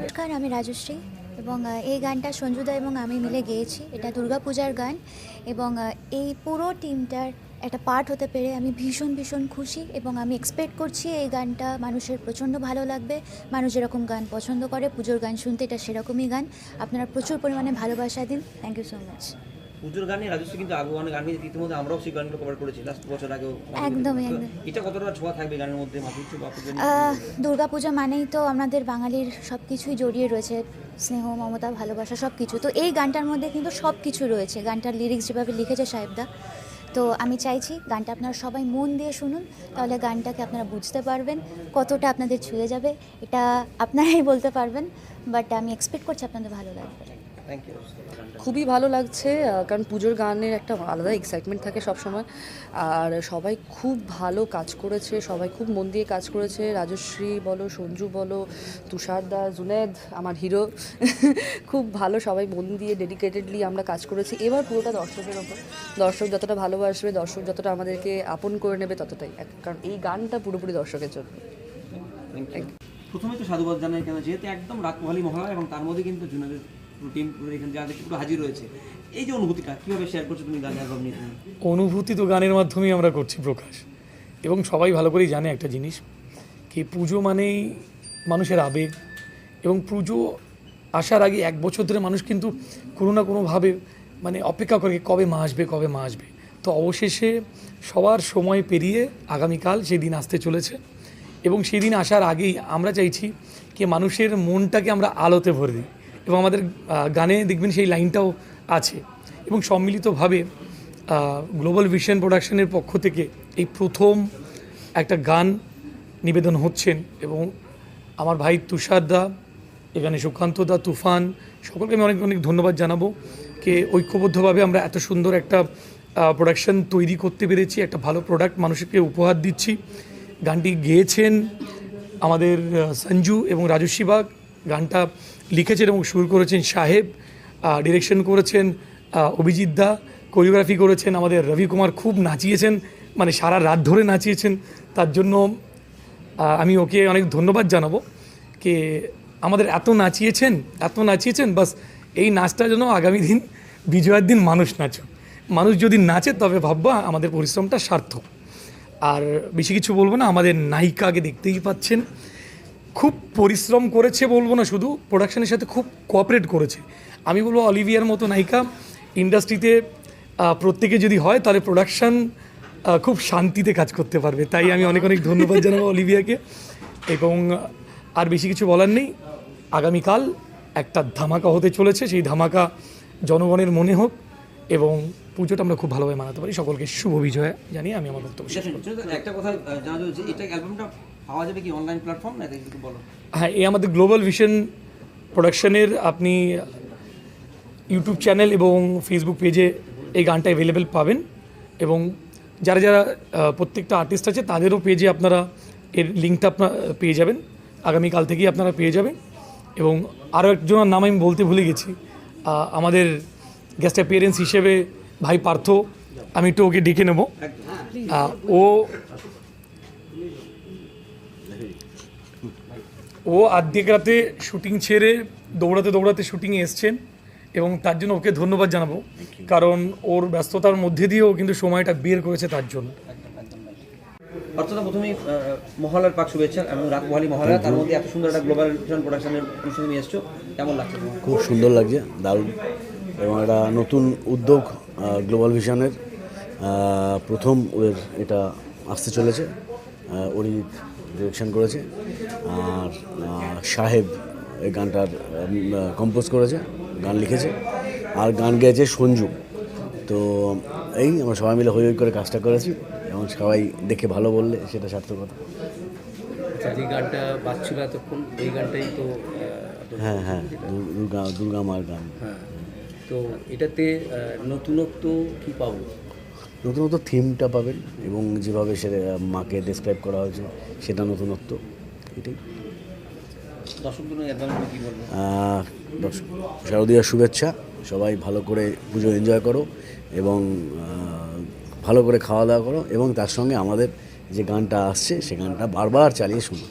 নমস্কার আমি রাজশ্রী এবং এই গানটা সঞ্জুদা এবং আমি মিলে গেয়েছি। এটা দুর্গাপূজার গান এবং এই পুরো টিমটার একটা পার্ট হতে পেরে আমি ভীষণ ভীষণ খুশি এবং আমি এক্সপেক্ট করছি এই গানটা মানুষের প্রচণ্ড ভালো লাগবে। মানুষ যেরকম গান পছন্দ করে পুজোর গান শুনতে এটা সেরকমই গান। আপনারা প্রচুর পরিমাণে ভালোবাসা দিন। থ্যাংক ইউ সো মাচ পুজোর গানে রাজস্ব কিন্তু আগে অনেক গান গেয়েছে ইতিমধ্যে আমরাও সেই গানগুলো কভার করেছি লাস্ট বছর আগেও একদমই, একদম। এটা কতটা ছোঁয়া থাকবে গানের মধ্যে? মাধুর্য বা দুর্গাপূজা মানেই তো আমাদের বাঙালির সব কিছুই জড়িয়ে রয়েছে স্নেহ মমতা ভালোবাসা সব কিছু তো এই গানটার মধ্যে কিন্তু সব কিছু রয়েছে। গানটার লিরিক্স যেভাবে লিখেছে সাহেবদা। তো আমি চাইছি গানটা আপনারা সবাই মন দিয়ে শুনুন তাহলে গানটাকে আপনারা বুঝতে পারবেন কতটা আপনাদের ছুঁয়ে যাবে এটা আপনারাই বলতে পারবেন বাট আমি এক্সপেক্ট করছি আপনাদের ভালো লাগবে। খুবই ভালো লাগছে কারণ পুজোর গানের একটা আলাদা এক্সাইটমেন্ট থাকে সবসময়। আর সবাই খুব ভালো কাজ করেছে সবাই খুব মন দিয়ে কাজ করেছে। রাজশ্রী বলো সঞ্জু বলো তুষার দা জুনেদ আমার হিরো খুব ভালো সবাই মন দিয়ে ডেডিকেটেডলি আমরা কাজ করেছি। এবার পুরোটা দর্শকের ওপর দর্শক যতটা ভালোবাসবে দর্শক যতটা আমাদেরকে আপন করে নেবে ততটাই। কারণ এই গানটা পুরোপুরি দর্শকের জন্য। প্রথমে তো সাধুবাদ জানাই কেন যেহেতু একদম রাত পোহালি মহড়া এবং তার মধ্যে কিন্তু জুনাদের টিম এখানে যা দেখছি পুরো হাজির রয়েছে। এই যে অনুভূতিটা, কীভাবে শেয়ার করছ তুমি অ্যালবাম নিয়ে অনুভূতি তো গানের মাধ্যমেই আমরা করছি, প্রকাশ। এবং সবাই ভালো করেই জানে একটা জিনিস, কি পুজো মানেই মানুষের আবেগ। এবং পুজো আসার আগে এক বছর ধরে মানুষ কিন্তু কোনো না কোনোভাবে মানে অপেক্ষা করে কবে মা আসবে, কবে মা আসবে। তো অবশেষে সবার সময় পেরিয়ে আগামীকাল সেই দিন আসতে চলেছে। এবং সেই দিন আসার আগেই আমরা চাইছি কি মানুষের মনটাকে আমরা আলোতে ভরে দিই। এবং আমাদের গানে দেখবেন সেই লাইনটাও আছে। এবং সম্মিলিতভাবে গ্লোবাল ভিশন প্রোডাকশনের পক্ষ থেকে এই প্রথম একটা গান নিবেদন হচ্ছেন এবং আমার ভাই তুষার দা, এখানে সুকান্ত দা, তুফান, সকলকে আমি অনেক অনেক ধন্যবাদ জানাব কে ঐক্যবদ্ধভাবে আমরা এত সুন্দর একটা প্রোডাকশন তৈরি করতে পেরেছি, একটা ভালো প্রোডাক্ট মানুষকে উপহার দিচ্ছি। গানটি গেয়েছেন আমাদের সঞ্জু এবং রাজস্বী গানটা লিখেছেন এবং সুর করেছেন সাহেব ডিরেকশন করেছেন অভিজিৎ দা কোরিওগ্রাফি করেছেন, আমাদের রবি কুমার খুব নাচিয়েছেন মানে সারা রাত ধরে নাচিয়েছেন, তার জন্য আমি ওকে অনেক ধন্যবাদ জানাব কে আমাদের এত নাচিয়েছেন এত নাচিয়েছেন, বাস এই নাচটার জন্য আগামী দিন বিজয়ের দিন মানুষ নাচুক। মানুষ যদি নাচে তবে ভাববা আমাদের পরিশ্রমটা সার্থক। আর বেশি কিছু বলব না, আমাদের নায়িকাকে দেখতেই পাচ্ছেন। খুব পরিশ্রম করেছে বলব না শুধু প্রোডাকশনের সাথে খুব কোঅপারেট করেছে। আমি বলব অলিভিয়ার মতো নায়িকা ইন্ডাস্ট্রিতে প্রত্যেকে যদি হয়, তাহলে প্রোডাকশান খুব শান্তিতে কাজ করতে পারবে। তাই আমি অনেক অনেক ধন্যবাদ জানাব অলিভিয়াকে এবং, আর বেশি কিছু বলার নেই। আগামীকাল একটা ধামাকা হতে চলেছে। সেই ধামাকা জনগণের মনে হোক এবং পুজোটা আমরা খুব ভালোভাবে মানাতে পারি। সকলকে শুভ বিজয় জানিয়ে আমি আমার বক্তব্য একটা কথা জানা যাচ্ছে এটা অ্যালবামটা পাওয়া যাবে কি অনলাইন প্ল্যাটফর্ম না একটু বলো। হ্যাঁ এই আমাদের গ্লোবাল ভিশন প্রোডাকশনের আপনি ইউটিউব চ্যানেল এবং ফেসবুক পেজে এই গানটা অ্যাভেলেবেল পাবেন এবং যারা যারা প্রত্যেকটা আর্টিস্ট আছে তাদেরও পেজে আপনারা এর লিঙ্কটা আপনার পেয়ে যাবেন। আগামীকাল থেকেই আপনারা পেয়ে যাবেন। এবং আরও একজনের নাম আমি বলতে ভুলে গেছি। আমাদের গেস্ট অ্যাপিয়ারেন্স হিসেবে ভাই পার্থ আমি একটু ওকে ডেকে নেব। ও ও আর্ধেক রাতে শুটিং ছেড়ে দৌড়াতে দৌড়াতে শুটিংয়ে এসছেন এবং তার জন্য ওকে ধন্যবাদ জানাব। কারণ ওর ব্যস্ততার মধ্যে দিয়েও কিন্তু সময়টা বের করেছে তার জন্য। অর্থাৎ প্রথমেই আহ, মহলার পাক শুভেচ্ছা এবং রাত মহলা তার মধ্যে এত সুন্দর একটা গ্লোবাল ভিশন প্রোডাকশনের অনুষ্ঠানে তুমি এসছো। কেমন লাগছে খুব সুন্দর লাগছে দারুণ। এবং একটা নতুন উদ্যোগ গ্লোবাল ভিশনের প্রথম ওদের এটা আসতে চলেছে। অরিজিৎ ডিরেকশন করেছে। আর সাহেব এই গানটার কম্পোজ করেছে গান লিখেছে। আর গান গেয়েছে সঞ্জু। তো এই আমরা সবাই মিলে হই হই করে কাজটা করেছি। এবং সবাই দেখে ভালো বললে সেটা সার্থকতা আচ্ছা যে গানটা বাজছিল এতক্ষণ এই গানটাই তো হ্যাঁ হ্যাঁ দুর্গা দুর্গা মার গান। হ্যাঁ তো এটাতে নতুনত্ব কি পাবো? নতুনত্ব থিমটা পাবেন এবং যেভাবে সে মাকে ডেসক্রাইব করা হয়েছে সেটা নতুনত্ব এটাই। শারদীয়ার শুভেচ্ছা। সবাই ভালো করে পুজো এনজয় করো এবং ভালো করে খাওয়া দাওয়া করো এবং তার সঙ্গে আমাদের যে গানটা আসছে সে গানটা বারবার চালিয়ে শুনো।